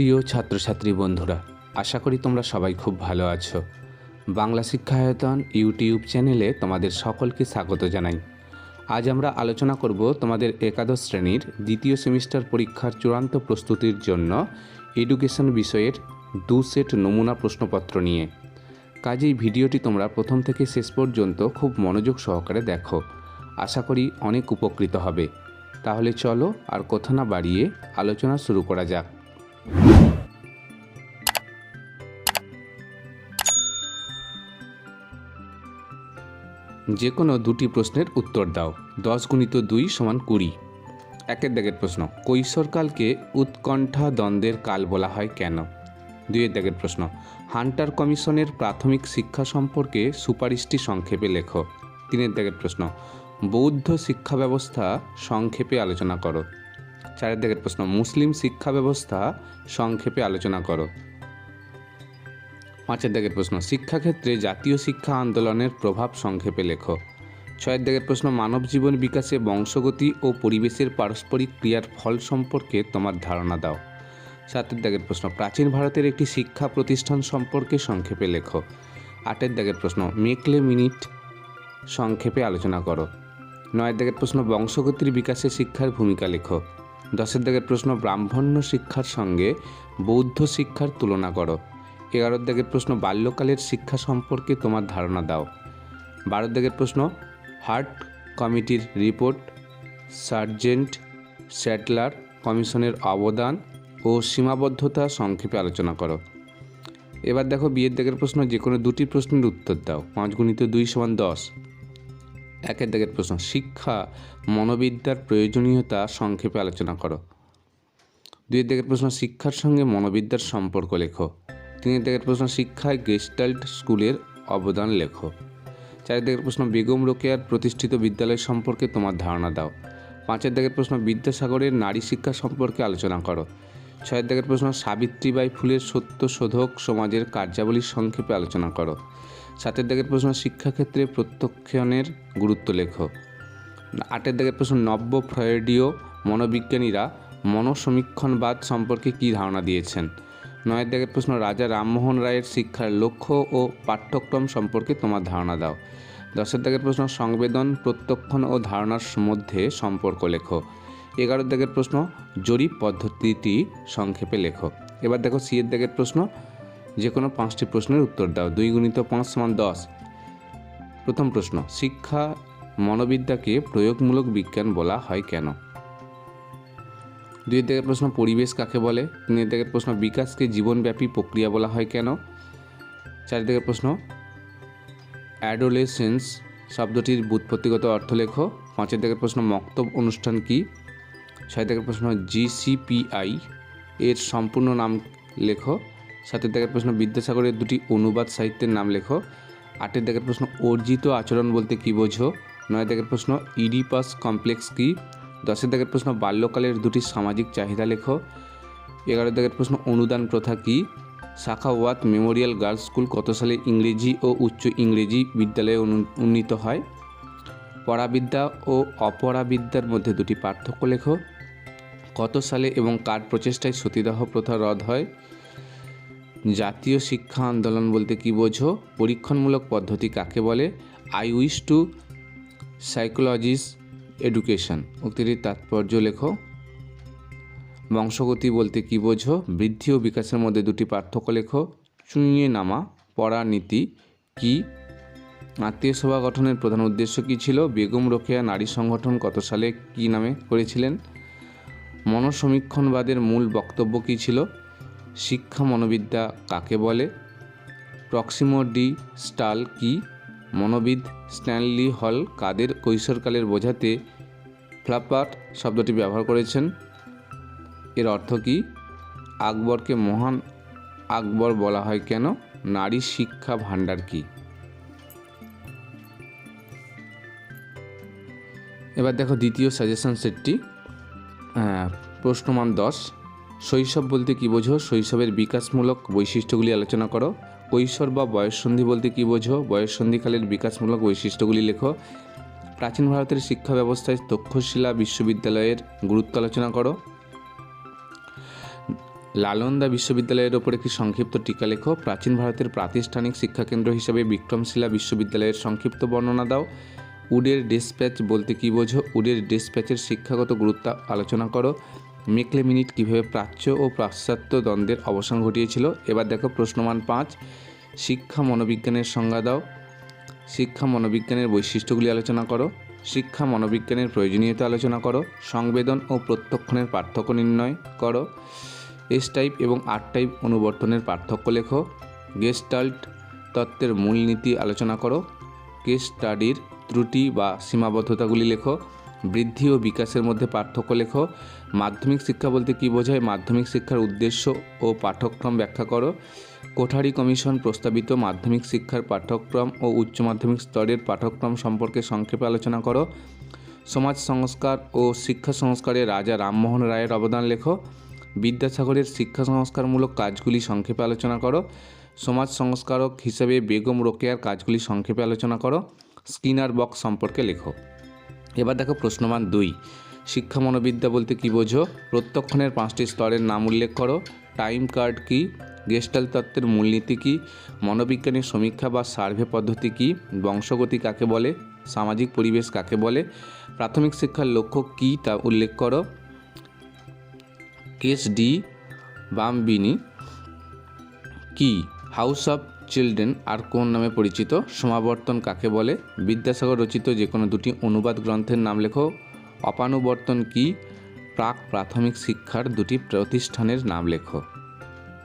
প্রিয় ছাত্রছাত্রী বন্ধুরা, আশা করি তোমরা সবাই খুব ভালো আছো। বাংলা শিক্ষায়তন ইউটিউব চ্যানেলে তোমাদের সকলকে স্বাগত জানাই। আজ আমরা আলোচনা করব তোমাদের একাদশ শ্রেণির দ্বিতীয় সেমিস্টার পরীক্ষার চূড়ান্ত প্রস্তুতির জন্য এডুকেশন বিষয়ের দু সেট নমুনা প্রশ্নপত্র নিয়ে। কাজেই ভিডিওটি তোমরা প্রথম থেকে শেষ পর্যন্ত খুব মনোযোগ সহকারে দেখো। আশা করি অনেক উপকৃত হবে। তাহলে চলো আর কথা না বাড়িয়ে আলোচনা শুরু করা যাক। যে কোনো দুটি প্রশ্নের উত্তর দাও। দশ গুণিত দুই সমান কুড়ি। একের দাগের প্রশ্ন, কৈশোরকালকে উৎকণ্ঠা দ্বন্দ্বের কাল বলা হয় কেন? দুইয়ের দাগের প্রশ্ন, হান্টার কমিশনের প্রাথমিক শিক্ষা সম্পর্কে সুপারিশটি সংক্ষেপে লেখো। তিনের দাগের প্রশ্ন, বৌদ্ধ শিক্ষা ব্যবস্থা সংক্ষেপে আলোচনা করো। চারের দাগের প্রশ্ন, মুসলিম শিক্ষা ব্যবস্থা সংক্ষেপে আলোচনা করো। পাঁচের দাগের প্রশ্ন, শিক্ষাক্ষেত্রে জাতীয় শিক্ষা আন্দোলনের প্রভাব সংক্ষেপে লেখো। ছয়ের দাগের প্রশ্ন, মানব জীবন বিকাশে বংশগতি ও পরিবেশের পারস্পরিক ক্রিয়ার ফল সম্পর্কে তোমার ধারণা দাও। সাতের দাগের প্রশ্ন, প্রাচীন ভারতের একটি শিক্ষা প্রতিষ্ঠান সম্পর্কে সংক্ষেপে লেখো। আটের দাগের প্রশ্ন, মেকলে মিনিট সংক্ষেপে আলোচনা করো। নয়ের দাগের প্রশ্ন, বংশগতির বিকাশে শিক্ষার ভূমিকা লেখো। দশের দাগের প্রশ্ন, ব্রাহ্মণ্য শিক্ষার সঙ্গে বৌদ্ধ শিক্ষার তুলনা করো। এগারোর দাগের প্রশ্ন, বাল্যকালের শিক্ষা সম্পর্কে তোমার ধারণা দাও। বারোর দাগের প্রশ্ন, হার্ট কমিটির রিপোর্ট, সার্জেন্ট স্যাটলার কমিশনের অবদান ও সীমাবদ্ধতা সংক্ষেপে আলোচনা করো। এবার দেখো বিয়ের দাগের প্রশ্ন, যে কোনো দুটি প্রশ্নের উত্তর দাও। পাঁচ গুণিত দুই সমান দশ। একের দাগের প্রশ্ন। শিক্ষা, মনোবিদ্যার প্রয়োজনীয়তা সংক্ষেপে আলোচনা করো। দুইয়ের দাগের প্রশ্ন, শিক্ষার সঙ্গে মনোবিদ্যার সম্পর্ক লেখো। তিনের দাগের প্রশ্ন, শিক্ষায় গেস্টাল্ট স্কুলের অবদান লেখো। চারের দাগের প্রশ্ন, বেগম রোকেয়ার প্রতিষ্ঠিত বিদ্যালয় সম্পর্কে তোমার ধারণা দাও। পাঁচের দাগের প্রশ্ন, বিদ্যাসাগরের নারী শিক্ষা সম্পর্কে আলোচনা করো। ছয়ের দাগের প্রশ্ন, সাবিত্রীবাই ফুলের সত্য শোধক সমাজের কার্যাবলীর সংক্ষেপে আলোচনা করো। সাতের দাগের প্রশ্ন শিক্ষাক্ষেত্রে প্রত্যক্ষণের গুরুত্ব লেখো। আটের দাগের প্রশ্ন, নব্য ফ্রয়েডীয় মনোবিজ্ঞানীরা মনসমীক্ষণবাদ সম্পর্কে কী ধারণা দিয়েছেন? নয়ের দাগের প্রশ্ন, রাজা রামমোহন রায়ের শিক্ষার লক্ষ্য ও পাঠ্যক্রম সম্পর্কে তোমার ধারণা দাও। দশের দাগের প্রশ্ন, সংবেদন, প্রত্যক্ষণ ও ধারণার মধ্যে সম্পর্ক লেখো। এগারো দাগের প্রশ্ন, জরিপ পদ্ধতিটি সংক্ষেপে লেখো। এবার দেখো, সিয়ের দাগের প্রশ্ন যে কোনো পাঁচটি প্রশ্নের উত্তর দাও। দুই গুণিত পাঁচ সমান দশ। প্রথম প্রশ্ন, শিক্ষা মনোবিদ্যাকে প্রয়োগমূলক বিজ্ঞান বলা হয় কেন? দুই দিকের প্রশ্ন, পরিবেশ কাকে বলে? তিনের দিকের প্রশ্ন, বিকাশকে জীবনব্যাপী প্রক্রিয়া বলা হয় কেন? চার দিকের প্রশ্ন, অ্যাডোলেসেন্স শব্দটির বুৎপত্তিগত অর্থ লেখো পাঁচের দিকের প্রশ্ন, মক্তব অনুষ্ঠান কি? ছয় দিকের প্রশ্ন, জিসিপিআই এর সম্পূর্ণ নাম লেখো। সাতের দিকের প্রশ্ন, বিদ্যাসাগরের দুটি অনুবাদ সাহিত্যের নাম লেখো। আটের দিকের প্রশ্ন, অর্জিত আচরণ বলতে কী বোঝো? নয় দিকের প্রশ্ন, ইডিপাস কমপ্লেক্স কী? দশের দাগের প্রশ্ন, বাল্যকালের দুটি সামাজিক চাহিদা লেখো। এগারো দাগের প্রশ্ন, অনুদান প্রথা কী? শাখাওয়াত মেমোরিয়াল গার্লস স্কুল কত সালে ইংরেজি ও উচ্চ ইংরেজি বিদ্যালয়ে উন্নীত হয়? পরাবিদ্যা ও অপরাবিদ্যার মধ্যে দুটি পার্থক্য লেখো। কত সালে এবং কার প্রচেষ্টায় সতীদাহ প্রথা রদ হয়? জাতীয় শিক্ষা আন্দোলন বলতে কী বোঝো? পরীক্ষণমূলক পদ্ধতি কাকে বলে? I wish to psychologise education উক্তিটির তাৎপর্য লেখো। বংশগতি বলতে কী বোঝো? বৃদ্ধি ও বিকাশের মধ্যে দুটি পার্থক্য লেখো। চুইয়ে নামা, পড়া, নীতি, কি? আত্মীয় সভা গঠনের প্রধান উদ্দেশ্য কী ছিল? বেগম রোকেয়া নারী সংগঠন কত সালে কী নামে করেছিলেন? মনসমীক্ষণবাদের মূল বক্তব্য কী ছিল? শিক্ষা মনোবিদ্যা কাকে বলে? প্রক্সিমো ডি স্টাল কি? মনোবিদ স্ট্যানলি হল কাদের কৈশোরকালের বোঝাতে ফ্লাপার শব্দটি ব্যবহার করেছেন? এর অর্থ কী? আকবরকে মহান আকবর বলা হয় কেন? নারী শিক্ষা ভাণ্ডার কি? এবার দেখো দ্বিতীয় সাজেশন সেটটি। প্রশ্নমান দশ। শৈশব বলতে কী বোঝো? শৈশবের বিকাশমূলক বৈশিষ্ট্যগুলি আলোচনা করো। কৈশোর বা বয়ঃসন্ধি বলতে কী বোঝো? বয়ঃসন্ধিকালের বিকাশমূলক বৈশিষ্ট্যগুলি লেখো। প্রাচীন ভারতের শিক্ষা ব্যবস্থায় তক্ষশিলা বিশ্ববিদ্যালয়ের গুরুত্ব আলোচনা করো। লালন্দা বিশ্ববিদ্যালয়ের ওপর একটি সংক্ষিপ্ত টিকা লেখো? প্রাচীন ভারতের প্রাতিষ্ঠানিক শিক্ষাকেন্দ্র হিসেবে বিক্রমশিলা বিশ্ববিদ্যালয়ের সংক্ষিপ্ত বর্ণনা দাও। উডের ডিসপ্যাচ বলতে কী বোঝো? উডের ডিসপ্যাচের শিক্ষাগত গুরুত্ব আলোচনা করো। মেকলে মিনিট কীভাবে প্রাচ্য ও পাশ্চাত্য দ্বন্দ্বের অবসান ঘটিয়েছিল? এবার দেখো প্রশ্নমান পাঁচ, শিক্ষা মনোবিজ্ঞানের সংজ্ঞা দাও। শিক্ষা মনোবিজ্ঞানের বৈশিষ্ট্যগুলি আলোচনা করো। শিক্ষা মনোবিজ্ঞানের প্রয়োজনীয়তা আলোচনা করো। সংবেদন ও প্রত্যক্ষণের পার্থক্য নির্ণয় করো। এস টাইপ এবং আর টাইপ অনুবর্তনের পার্থক্য লেখো। গেস্টাল্ট তত্ত্বের মূলনীতি আলোচনা করো। কেস স্টাডির ত্রুটি বা সীমাবদ্ধতাগুলি লেখো। বৃদ্ধি ও বিকাশের মধ্যে পার্থক্য লেখো। মাধ্যমিক শিক্ষা বলতে কী বোঝায়? মাধ্যমিক শিক্ষার উদ্দেশ্য ও পাঠ্যক্রম ব্যাখ্যা করো। কোঠারি কমিশন প্রস্তাবিত মাধ্যমিক শিক্ষার পাঠ্যক্রম ও উচ্চ মাধ্যমিক স্তরের পাঠ্যক্রম সম্পর্কে সংক্ষেপে আলোচনা করো। সমাজ সংস্কার ও শিক্ষা সংস্কারে রাজা রামমোহন রায়ের অবদান লেখো। বিদ্যাসাগরের শিক্ষা সংস্কারমূলক কাজগুলি সংক্ষেপে আলোচনা করো। সমাজ সংস্কারক হিসেবে বেগম রোকেয়ার কাজগুলি সংক্ষেপে আলোচনা করো। স্কিনার বক্স সম্পর্কে লেখো। এবার দেখো প্রশ্নমান দুই। শিক্ষা মনোবিদ্যা বলতে কী বোঝো? প্রত্যক্ষণের পাঁচটি স্তরের নাম উল্লেখ করো। টাইম কার্ড কী? গেস্টাল তত্ত্বের মূলনীতি কী? মনোবিজ্ঞানের সমীক্ষা বা সার্ভে পদ্ধতি কী? বংশগতি কাকে বলে? সামাজিক পরিবেশ কাকে বলে? প্রাথমিক শিক্ষার লক্ষ্য কী তা উল্লেখ করো। কেস ডি বামবিনি কি? হাউস অফ চিলড্রেন আর কোন নামে পরিচিত? সমাবর্তন কাকে বলে? বিদ্যাসাগর রচিত যে কোনো দুটি অনুবাদ গ্রন্থের নাম লেখো। অপানুবর্তন কি? প্রাক প্রাথমিক শিক্ষার দুটি প্রতিষ্ঠানের নাম লেখো।